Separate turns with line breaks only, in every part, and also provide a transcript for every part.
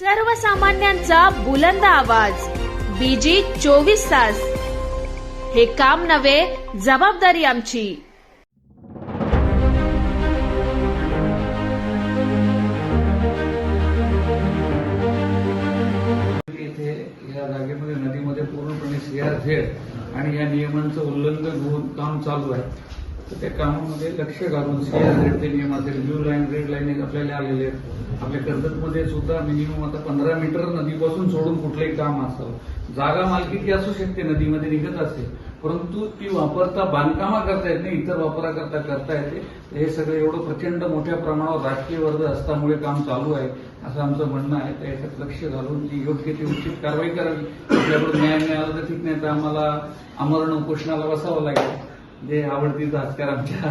सर्वसामान्यांचा बुलंद आवाज. बीजी चोवीस तास. हे काम नव्हे जबाबदारी आमची.
इथे या जागेमध्ये नदीमध्ये पूर्णपणे सीआर झेड आणि या नियमांचं उल्लंघन होऊन काम चालू आहे. तर त्या कामामध्ये लक्ष घालून सीआर झेडचे नियम असेल ब्ल्यू लाईन रेड लाईन आपल्याला आलेले आहेत. आपल्या कर्जतमध्ये सुद्धा मिनिमम आता पंधरा मीटर नदीपासून सोडून कुठलंही काम असावं. जागा मालकीची असू शकते नदीमध्ये निघत असेल परंतु ती वापरता बांधकामा करता येत नाही इतर वापरा करता करता येते हे सगळं एवढं प्रचंड मोठ्या प्रमाणावर राजकीय वर्ग असल्यामुळे काम चालू आहे असं आमचं म्हणणं आहे. तर याच्यात लक्ष घालून ती योग्य ती उचित कारवाई करावी. आपल्याकडून न्याय मिळाला तर ठीक नाही तर आम्हाला अमरण उपोषणाला बसावं लागेल. जे आवडतीचं आजकार आमच्या.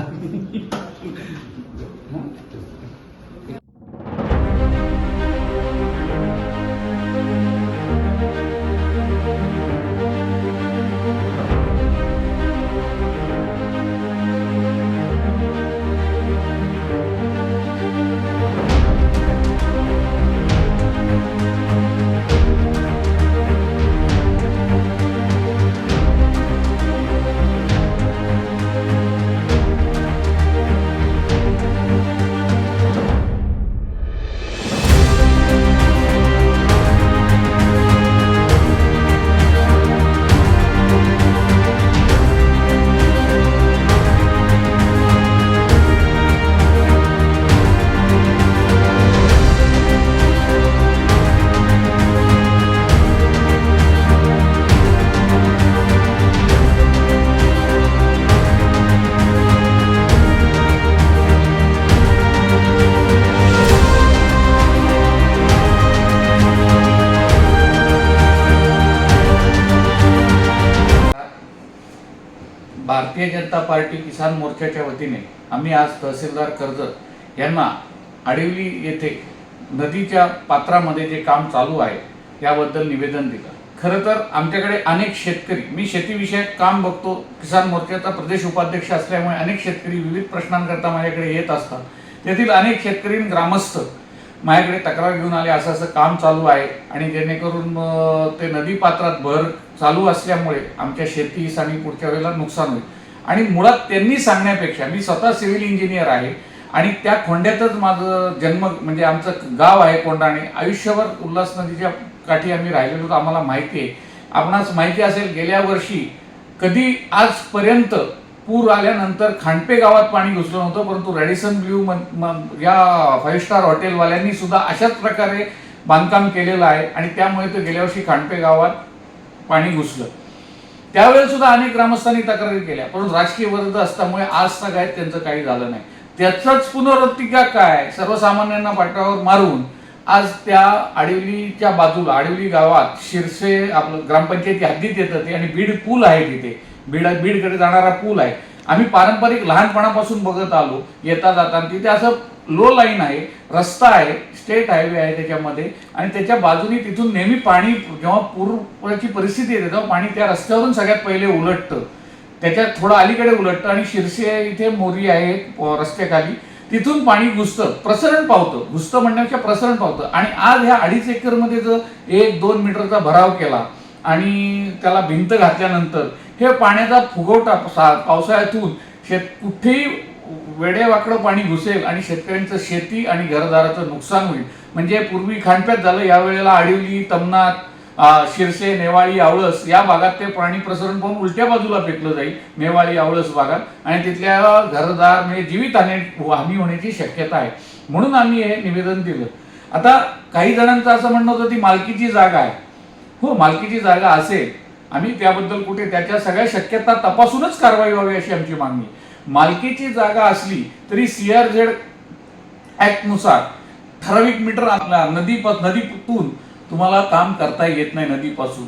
भारतीय जनता पार्टी किसान मोर्चाच्या वतीने आम्ही आज तहसीलदार कर्जत यांना आडिवली येथे नदीच्या पात्रामध्ये जे काम चालू आहे याबद्दल निवेदन दिलं. खरं तर आमच्याकडे अनेक शेतकरी मी शेतीविषयक काम बघतो किसान मोर्चाचा प्रदेश उपाध्यक्ष असल्यामुळे अनेक शेतकरी विविध प्रश्नांकरता माझ्याकडे येत असतात. तेथील अनेक शेतकरी ग्रामस्थ माझ्याकडे तक्रार घेऊन आले असं असं काम चालू आहे आणि जेणेकरून ते नदी पात्रात भर चालू असल्यामुळे आमच्या शेतीस आणि पुढच्या वेळेला नुकसान होईल. आणि मुळात त्यांनी सांगण्यापेक्षा मी स्वतः सिव्हिल इंजिनियर आहे आणि त्या खोंड्यातच माझं जन्म म्हणजे आमचं गाव आहे कोंडाणे आयुष्यभर उल्हास नदीच्या काठी आम्ही राहिलेलो तर आम्हाला माहिती आहे. आपणास माहिती असेल गेल्या वर्षी कधी आजपर्यंत पूर आल्यानंतर खांडपे गावात पाणी घुसलं नव्हतं परंतु रॅडिसन ब्ल्यू मन- या फाईव्ह स्टार हॉटेलवाल्यांनी सुद्धा अशाच प्रकारे बांधकाम केलेलं आहे आणि त्यामुळे तर गेल्या वर्षी खांडपे गावात पाणी घुसलं. त्यावेळेस सुद्धा अनेक ग्रामस्थांनी तक्रारी केल्या. परंतु राजकीय वर्ग असल्यामुळे आज तक त्यांचं काही झालं नाही. त्याचंच पुनरवृत्तिका काय? सर्वसामान्यांना पाठवावर मारून आज त्या आडिवलीच्या बाजूला आडिवली गावात शिरसे आपलं ग्रामपंचायती हद्दीत येतं ते आणि बीड पूल आहे तिथे. बीड बीडकडे जाणारा पूल आहे. आम्ही पारंपरिक लहानपणापासून बघत आलो येता जाताना तिथे असं लो लाईन आहे रस्ता आहे स्टेट हायवे आहे त्याच्यामध्ये. आणि त्याच्या बाजूने तिथून नेहमी पाणी जेव्हा पूरची परिस्थिती येते तेव्हा पाणी त्या रस्त्यावरून सगळ्यात पहिले उलटतं. त्याच्यात थोडं अलीकडे उलटतं आणि शिरसे इथे मोरी आहे रस्त्याखाली. तिथून पाणी घुसतं प्रसरण पावतं. घुसतं म्हणण्यापेक्षा प्रसरण पावतं. आणि आज ह्या अडीच एकरमध्ये जर एक दोन मीटरचा भराव केला आणि त्याला भिंत घातल्यानंतर हे पाण्याचा फुगवटा सा- पावसाळ्यातून शेत कुठेही वेडेवाकडं पाणी घुसेल आणि शेतकऱ्यांचं शेती आणि घरदाराचं नुकसान होईल. म्हणजे पूर्वी खानप्यात झालं यावेळेला आडिवली तमनाथ शिरसे नेवाळी आवळस या भागात ते प्राणी प्रसरण पाहून उलट्या बाजूला फेकलं जाईल नेवाळी आवळस भागात. आणि तिथल्या घरदार म्हणजे जीवित हानी हानी होण्याची शक्यता आहे. म्हणून आम्ही हे निवेदन दिलं. आता काही जणांचं असं म्हणणं होतं ती मालकीची जागा आहे. हो मालकीची जागा असेल. आम्ही त्याबद्दल कुठे त्याच्या सगळ्या शक्यता तपासूनच कारवाई व्हावी अशी आमची मागणी आहे. मालकीची जागा असली तरी सीआरझेड ऍक्टनुसार ठराविक मीटर आपल्या नदी नदीतून तुम्हाला काम करता येत नाही नदीपासून.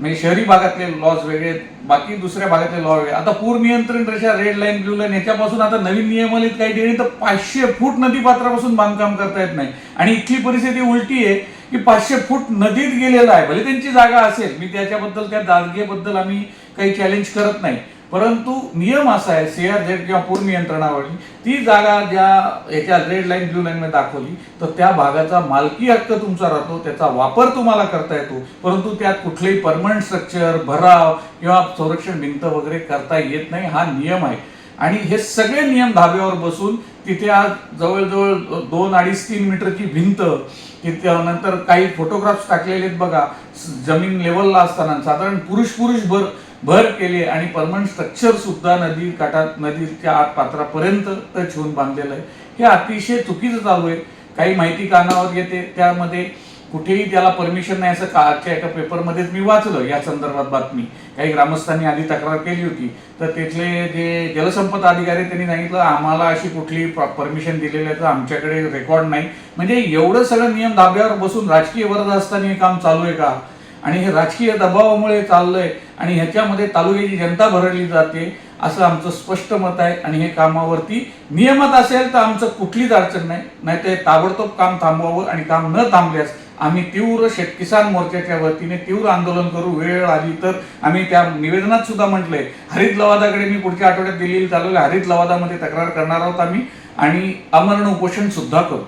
म्हणजे शहरी भागातले लॉज वेगळे बाकी दुसऱ्या भागातले लॉ वेगळे. आता पूर नियंत्रण रेषा रेड लाईन ब्ल्यू लाईन याच्यापासून आता नवीन नियम काही ठिकाणी तर पाचशे फूट नदी पात्रापासून बांधकाम करता येत नाही. आणि इथली परिस्थिती उलटी आहे की पाचशे फूट नदीत गेलेला आहे. भले त्यांची जागा असेल मी त्याच्याबद्दल त्या जागेबद्दल आम्ही काही चॅलेंज करत नाही. परंतु नियम असा आहे सीआरझेड किंवा पूर्ण नियंत्रणावळी ती जागा ज्या याच्या रेड लाईन ब्ल्यू लाईनमध्ये दाखवली तर त्या भागाचा मालकी हक्क तुमचा राहतो त्याचा वापर तुम्हाला करता येतो. परंतु त्यात कुठलेही परमनंट स्ट्रक्चर भराव किंवा संरक्षण भिंत वगैरे करता येत नाही हा नियम आहे. आणि हे सगळे नियम धाब्यावर बसून तिथे आज जवळजवळ दोन अडीच तीन मीटरची भिंत तिथे नंतर काही फोटोग्राफ्स टाकलेले आहेत बघा जमीन लेवलला असताना साधारण पुरुष पुरुष भर भर केले आणि परमनंट स्ट्रक्चर सुद्धा नदी काठात नदीच्या आत पात्रापर्यंत टच होऊन बांधलेलं आहे. हे अतिशय चुकीचं चालू आहे. काही माहिती कानावर येते. त्यामध्ये कुठेही त्याला परमिशन नाही असं कालच्या एका पेपरमध्येच मी वाचलं या संदर्भात बातमी. काही ग्रामस्थांनी आधी तक्रार केली होती. तर तिथले जे जलसंपदा अधिकारी त्यांनी सांगितलं आम्हाला अशी कुठली परमिशन दिलेली आहे तर आमच्याकडे रेकॉर्ड नाही. म्हणजे एवढं सगळं नियम धाब्यावर बसून राजकीय वरद असताना हे काम चालू आहे का? आणि हे राजकीय दबावामुळे चाललंय आणि ह्याच्यामध्ये तालुक्याची जनता भरडली जाते असं आमचं स्पष्ट मत आहे. आणि हे कामावरती नियमत असेल तर आमचं कुठलीच अडचण नाही. नाही ते ताबडतोब काम थांबवावं आणि काम न थांबल्यास आम्ही तीव्र शेत किसान मोर्चाच्या वतीने तीव्र आंदोलन करू. वेळ आली तर आम्ही त्या निवेदनात सुद्धा म्हटलंय हरित लवादाकडे मी पुढच्या आठवड्यात दिल्लीला चालवलं हरित लवादामध्ये तक्रार करणार आहोत आम्ही आणि अमरण उपोषण सुद्धा करू.